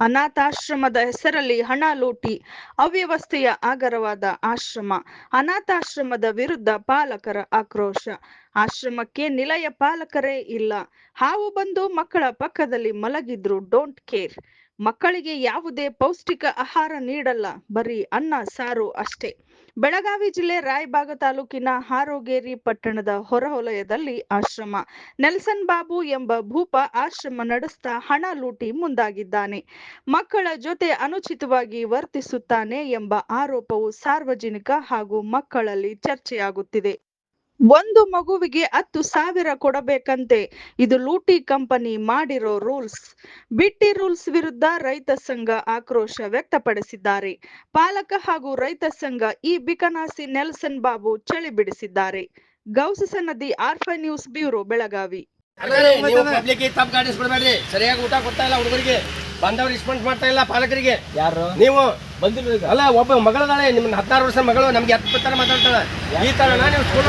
ಅನಾಥಾಶ್ರಮದ ಹೆಸರಲ್ಲಿ ಹಣ ಲೂಟಿ, ಅವ್ಯವಸ್ಥೆಯ ಆಗರವಾದ ಆಶ್ರಮ, ಅನಾಥಾಶ್ರಮದ ವಿರುದ್ಧ ಪಾಲಕರ ಆಕ್ರೋಶ. ಆಶ್ರಮಕ್ಕೆ ನಿಲಯ ಪಾಲಕರೇ ಇಲ್ಲ. ಹಾವು ಬಂದು ಮಕ್ಕಳ ಪಕ್ಕದಲ್ಲಿ ಮಲಗಿದ್ರು, ಡೋಂಟ್ ಕೇರ್. ಮಕ್ಕಳಿಗೆ ಯಾವುದೇ ಪೌಷ್ಟಿಕ ಆಹಾರ ನೀಡಲ್ಲ. ಬರೀ ಅನ್ನ, ಸಾರು ಅಷ್ಟೇ. ಬೆಳಗಾವಿ ಜಿಲ್ಲೆ ರಾಯಬಾಗ ತಾಲೂಕಿನ ಹಾರೋಗೇರಿ ಪಟ್ಟಣದ ಹೊರವಲಯದಲ್ಲಿ ಆಶ್ರಮ. ನೆಲ್ಸನ್ ಬಾಬು ಎಂಬ ಭೂಪ ಆಶ್ರಮ ನಡೆಸ್ತಾ ಹಣ ಲೂಟಿ ಮುಂದಾಗಿದ್ದಾನೆ. ಮಕ್ಕಳ ಜೊತೆ ಅನುಚಿತವಾಗಿ ವರ್ತಿಸುತ್ತಾನೆ ಎಂಬ ಆರೋಪವು ಸಾರ್ವಜನಿಕ ಹಾಗೂ ಮಕ್ಕಳಲ್ಲಿ ಚರ್ಚೆಯಾಗುತ್ತಿದೆ. ಒಂದು ಮಗುವಿಗೆ ಹತ್ತು ಸಾವಿರ ಕೊಡಬೇಕಂತೆ. ಇದು ಲೂಟಿ ಕಂಪನಿ ಮಾಡಿರೋ ರೂಲ್ಸ್. ಬಿಟ್ಟಿ ರೂಲ್ಸ್ ವಿರುದ್ಧ ರೈತ ಸಂಘ ಆಕ್ರೋಶ ವ್ಯಕ್ತಪಡಿಸಿದ್ದಾರೆ. ಪಾಲಕ ಹಾಗೂ ರೈತ ಸಂಘ ಈ ಬಿಕನಾಸಿ ನೆಲ್ಸನ್ ಬಾಬು ಚಳಿ ಬಿಡಿಸಿದ್ದಾರೆ. ಗೌಸಸ ನದಿ ಆರ್ಫೈ ನ್ಯೂಸ್ ಬ್ಯೂರೋ ಬೆಳಗಾವಿ. ಸರಿಯಾಗಿ ಊಟ ಕೊಡ್ತಾ ಇಲ್ಲ ಹುಡುಗರಿಗೆ. ಬಂದವ್ರು ರೆಸ್ಪಾನ್ಸ್ ಮಾಡ್ತಾ ಇಲ್ಲ ಪಾಲಕರಿಗೆ. ಯಾರು? ನೀವು ಬಂದಿಲ್ಲ ಈಗ ಅಲ್ಲ ಒಬ್ಬ ಮಗಳದಾಳೆ ನಿಮ್ಮ ಹದಿನಾರು ವರ್ಷ ಮಗಳು ನಮ್ಗೆ ಹತ್ತು ತರ ಮಾತಾಡ್ತಾಳೆ. ಈ ತರ ನೀವು ಸ್ಕೂಲ್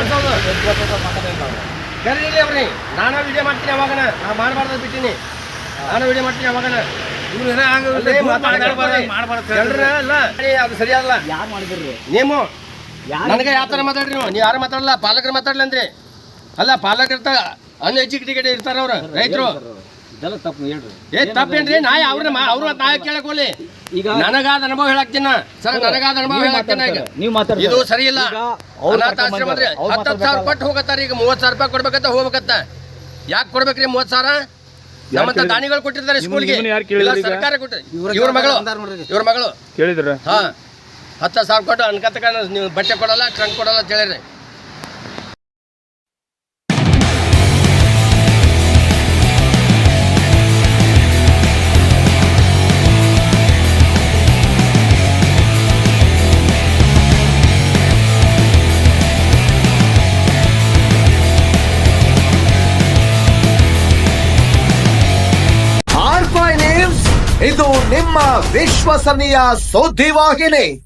ಕರೀಲಿ ಅವ್ರಿ ನಾನು ವಿಡಿಯೋ ಮಾಡ್ತೀನಿ ಅವಾಗ ನಾ ಮಾಡಬಾರ್ದು ಬಿಟ್ಟಿನಿ. ನಾನು ವಿಡಿಯೋ ಮಾಡ್ತೀನಿ ಅವಾಗ ಅದು ಸರಿಯಾಗಲ್ಲ ಯಾರು ಮಾಡಿದ್ರಿ? ನೀವು. ನನಗೆ ಯಾವ ಥರ ಮಾತಾಡ್ರಿ ನೀವು? ನೀವು ಯಾರು ಮಾತಾಡಲ್ಲ? ಪಾಲಕರು ಮಾತಾಡಲ್ಲ ಅಂದ್ರಿ ಅಲ್ಲ ಪಾಲಕರು ಅನ್ಎಜುಕೇಟೆಡ್ ಇರ್ತಾರ ಅವ್ರು ರೈತರು. ಇದೆಲ್ಲ ತಪ್ಪು ಹೇಳ್ರಿ. ಏ ತಪ್ಪೇನ್ರಿ ನಾ ಅವ್ರ ಅವ್ರ ನಾ ಕೇಳಕ್ ಹೋಗ್ಲಿ ಈಗ ನನಗಾದ ಅನುಭವ ಹೇಳಾಕ್ತೀನ ಸರ್ ನನಗಾದ ಅನುಭವ ಹೇಳಾಕ್ತೀನ ಈಗ. ನೀವು. ಇದು ಸರಿ ಇಲ್ಲ ಅನಾಥಾಶ್ರಮ ಅಂದ್ರೆ ಬಂದಾರೆ. ಸಾವಿರ ಪಟ್ಟು ಹೋಗತ್ತಾರ ಈಗ ಮೂವತ್ತು ಸಾವಿರ ರೂಪಾಯಿ ಕೊಡ್ಬೇಕಂತ ಹೋಗ್ಬೇಕಂತ ಯಾಕೆ ಕೊಡ್ಬೇಕ್ರಿ ಮೂವತ್ತು ಸಾವಿರ? ನಮ್ಮಂತ ದಾನಿಗಳು ಕೊಟ್ಟಿರ್ತಾರೆ ಸ್ಕೂಲ್ಗೆ. ಸರ್ಕಾರ ಕೊಟ್ಟು ಇವ್ರ ಮಗಳು. ಇವ್ರ ಮಗಳು. ಕೇಳಿದ್ರ? ಹಾ. ಹತ್ತು ಸಾವಿರ ಕೊಟ್ಟು ಅನ್ಕತಕ ನೀವು ಬಟ್ಟೆ ಕೊಡಲ್ಲ ಟ್ರಂಕ್ ಕೊಡಲ್ಲ ಅಂತ ಹೇಳಿರಿ. ಇದು ನಿಮ್ಮ ವಿಶ್ವಸನೀಯ ಸುದ್ದಿವಾಹಿನಿ.